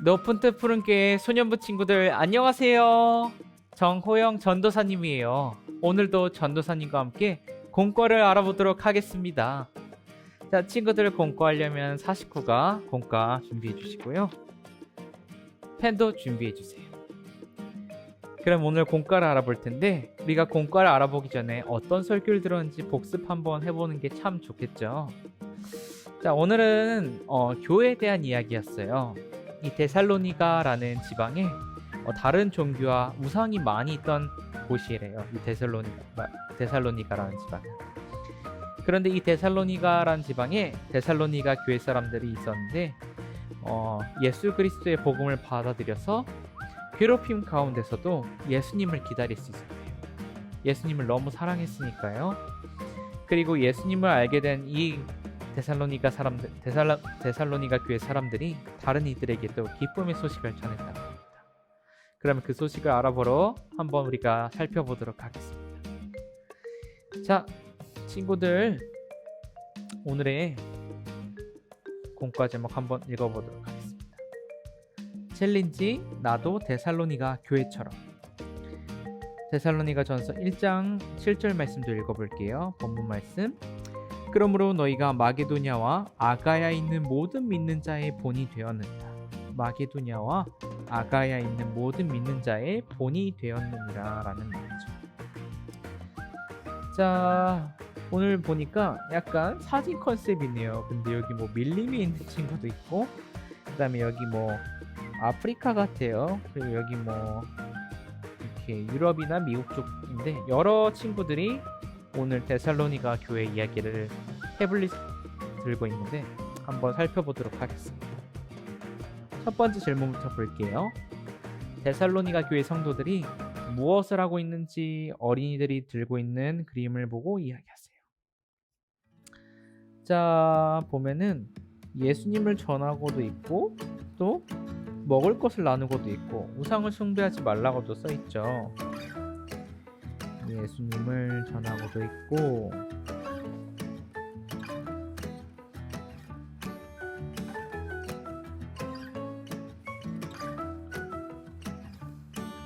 높은 뜻 푸른 교회 소년부 친구들 안녕하세요. 정호영 전도사님이에요. 오늘도 전도사님과 함께 공과를 알아보도록 하겠습니다. 자, 친구들 공과하려면 49가 공과 준비해 주시고요. 펜도 준비해 주세요. 그럼 오늘 공과를 알아볼 텐데 우리가 공과를 알아보기 전에 어떤 설교를 들었는지 복습 한번 해보는 게 참 좋겠죠. 자, 오늘은 어, 교회에 대한 이야기였어요. 이 데살로니가라는 지방에 어, 다른 종교와 우상이 많이 있던 곳이래요. 이 데살로니가 데살로니가라는 지방. 그런데 이 데살로니가라는 지방에 데살로니가 교회 사람들이 있었는데 어, 예수 그리스도의 복음을 받아들여서 괴롭힘 가운데서도 예수님을 기다릴 수 있었대요. 예수님을 너무 사랑했으니까요. 그리고 예수님을 알게 된 이 데살로니가 사람들 데살라, 데살로니가 교회 사람들이 다른 이들에게도 기쁨의 소식을 전했다고 합니다. 그러면 그 소식을 알아보러 한번 우리가 살펴보도록 하겠습니다. 자, 친구들 오늘의 공과 제목 한번 읽어보도록 하겠습니다. 챌린지 나도 데살로니가 교회처럼 데살로니가 전서 1장 7절 말씀도 읽어볼게요. 본문 말씀. 그러므로 너희가 마게도냐와 아가야 있는 모든 믿는 자의 본이 되었느니라. 마게도냐와 아가야 있는 모든 믿는 자의 본이 되었느니라라는 말이죠. 자, 오늘 보니까 약간 사진 컨셉이네요. 근데 여기 뭐 밀림이 있는 친구도 있고, 그 다음에 여기 뭐 아프리카 같아요. 그리고 여기 뭐 이렇게 유럽이나 미국 쪽인데 여러 친구들이 오늘 데살로니가 교회 이야기를 태블릿 들고 있는데 한번 살펴보도록 하겠습니다. 첫 번째 질문부터 볼게요. 데살로니가 교회 성도들이 무엇을 하고 있는지 어린이들이 들고 있는 그림을 보고 이야기하세요. 자, 보면은 예수님을 전하고도 있고 또 먹을 것을 나누고도 있고 우상을 숭배하지 말라고도 써 있죠. 예수님을 전하고도 있고.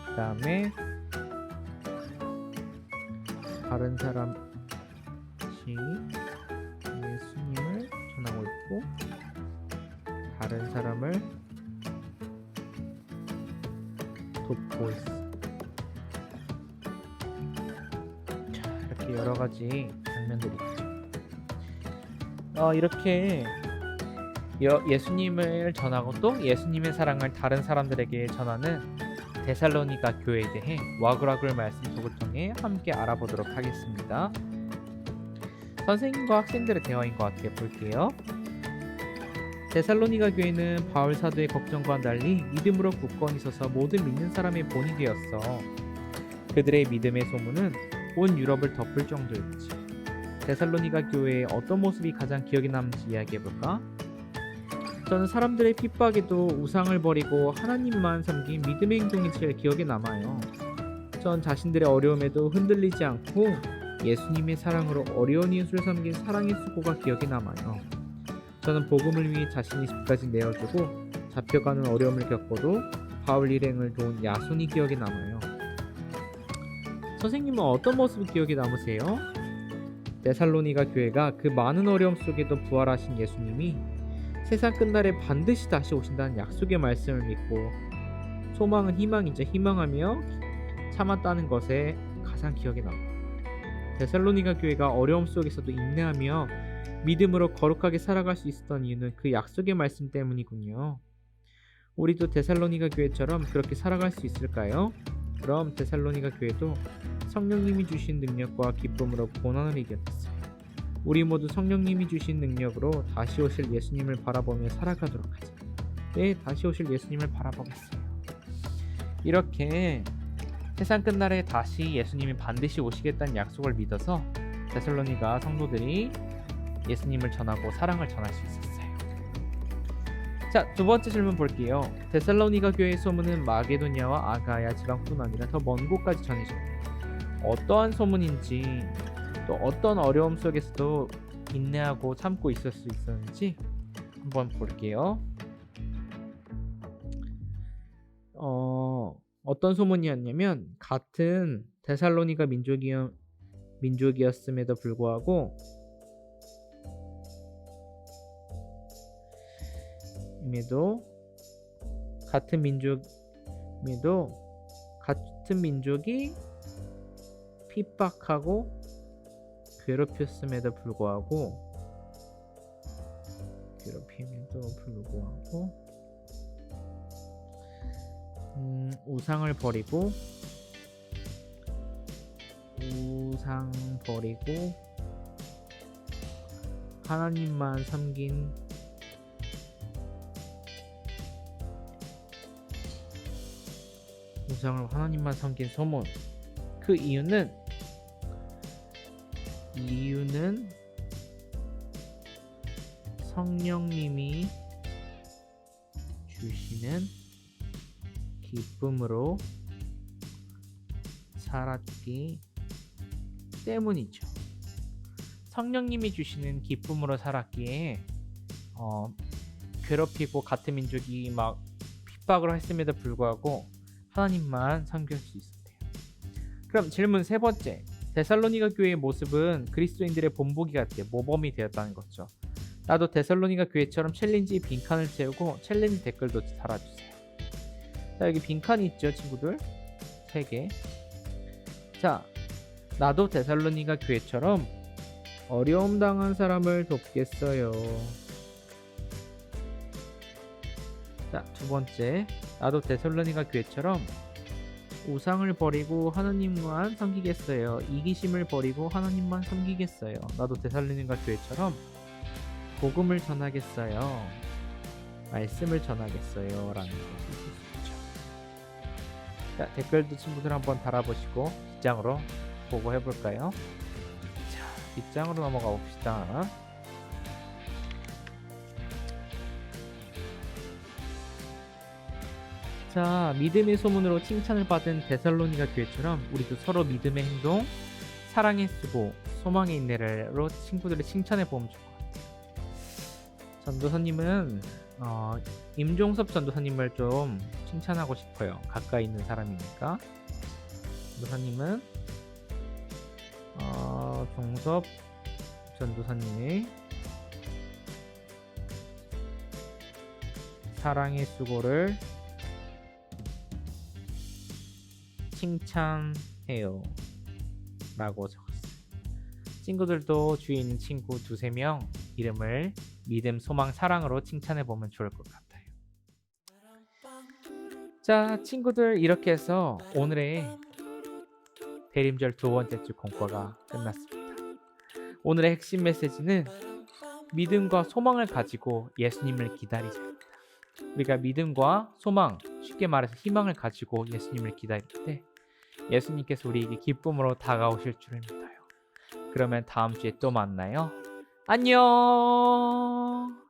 그 다음에 다른 사람이 예수님을 전하고 있고 다른 사람을 여러 가지 장면들이 있죠. 어, 이렇게 여, 예수님을 전하고 또 예수님의 사랑을 다른 사람들에게 전하는 데살로니가 교회에 대해 와그라글 말씀 속을 통해 함께 알아보도록 하겠습니다. 선생님과 학생들의 대화인 것 같아 볼게요. 데살로니가 교회는 바울 사도의 걱정과 달리 믿음으로 굳건히 서서 모든 믿는 사람의 본이 되었어. 그들의 믿음의 소문은 온 유럽을 덮을 정도였지. 데살로니가 교회의 어떤 모습이 가장 기억에 남는지 이야기해 볼까? 저는 사람들의 핍박에도 우상을 버리고 하나님만 섬긴 믿음의 행동이 제일 기억에 남아요. 전 자신들의 어려움에도 흔들리지 않고 예수님의 사랑으로 어려운 이웃을 섬긴 사랑의 수고가 기억에 남아요. 저는 복음을 위해 자신이 집까지 내어주고 잡혀가는 어려움을 겪고도 바울 일행을 도운 야손이 기억에 남아요. 선생님은 어떤 모습이 기억에 남으세요? 데살로니가 교회가 그 많은 어려움 속에도 부활하신 예수님이 세상 끝날에 반드시 다시 오신다는 약속의 말씀을 믿고 소망은 희망이자 희망하며 참았다는 것에 가장 기억에 남아요. 데살로니가 교회가 어려움 속에서도 인내하며 믿음으로 거룩하게 살아갈 수 있었던 이유는 그 약속의 말씀 때문이군요. 우리도 데살로니가 교회처럼 그렇게 살아갈 수 있을까요? 그럼 데살로니가 교회도 성령님이 주신 능력과 기쁨으로 고난을 이겨냈어요. 우리 모두 성령님이 주신 능력으로 다시 오실 예수님을 바라보며 살아가도록 하자. 네, 다시 오실 예수님을 바라보겠어요. 이렇게 세상 끝날에 다시 예수님이 반드시 오시겠다는 약속을 믿어서 데살로니가 성도들이 예수님을 전하고 사랑을 전할 수 있었어요. 자, 두 번째 질문 볼게요. 데살로니가 교회의 소문은 마게도냐와 아가야 지방뿐 아니라 더 먼 곳까지 전해집니다. 어떠한 소문인지 또 어떤 어려움 속에서도 인내하고 참고 있을 수 있었는지 한번 볼게요. 어떤 소문이었냐면 같은 데살로니가 민족이 민족이었음에도 불구하고 임에도 같은 민족임에도 같은 민족이 핍박하고 괴롭혔음에도 불구하고 괴롭힘에도 불구하고 음, 우상을 버리고 우상 버리고 하나님만 섬긴 우상을 하나님만 섬긴 소문. 그 이유는 이유는 성령님이 주시는 기쁨으로 살았기 때문이죠. 성령님이 주시는 기쁨으로 살았기에 어, 괴롭히고 같은 민족이 막 핍박을 했음에도 불구하고 하나님만 섬길 수 있었대요. 그럼 질문 세 번째. 데살로니가 교회의 모습은 그리스도인들의 본보기 같아 모범이 되었다는 거죠. 나도 데살로니가 교회처럼 챌린지 빈칸을 채우고 챌린지 댓글도 달아주세요. 자 여기 빈칸이 있죠 친구들? 세 개. 자 나도 데살로니가 교회처럼 어려움 당한 사람을 돕겠어요. 자, 두 번째. 나도 데살로니가 교회처럼 우상을 버리고 하나님만 섬기겠어요. 이기심을 버리고 하나님만 섬기겠어요. 나도 데살로니가 교회처럼 복음을 전하겠어요. 말씀을 전하겠어요. 라는 것을 쓸수 있죠. 자, 댓글도 친구들 한번 달아보시고 뒷장으로 보고 해볼까요? 자, 뒷장으로 넘어가 봅시다. 자, 믿음의 소문으로 칭찬을 받은 데살로니가 교회처럼 우리도 서로 믿음의 행동, 사랑의 수고, 소망의 인내로 친구들을 칭찬해 보면 좋을 것 같아요. 전도사님은 어, 임종섭 전도사님을 좀 칭찬하고 싶어요. 가까이 있는 사람이니까. 전도사님은 어, 종섭 전도사님의 사랑의 수고를 칭찬해요. 라고 적었어요. 친구들도 주위에 친구 두세 명 이름을 믿음, 소망, 사랑으로 칭찬해 보면 좋을 것 같아요. 자, 친구들 이렇게 해서 오늘의 대림절 두 번째 주 공과가 끝났습니다. 오늘의 핵심 메시지는 믿음과 소망을 가지고 예수님을 기다리자입니다. 우리가 믿음과 소망, 쉽게 말해서 희망을 가지고 예수님을 때 예수님께서 우리에게 기쁨으로 다가오실 줄을 믿어요. 그러면 다음 주에 또 만나요. 안녕!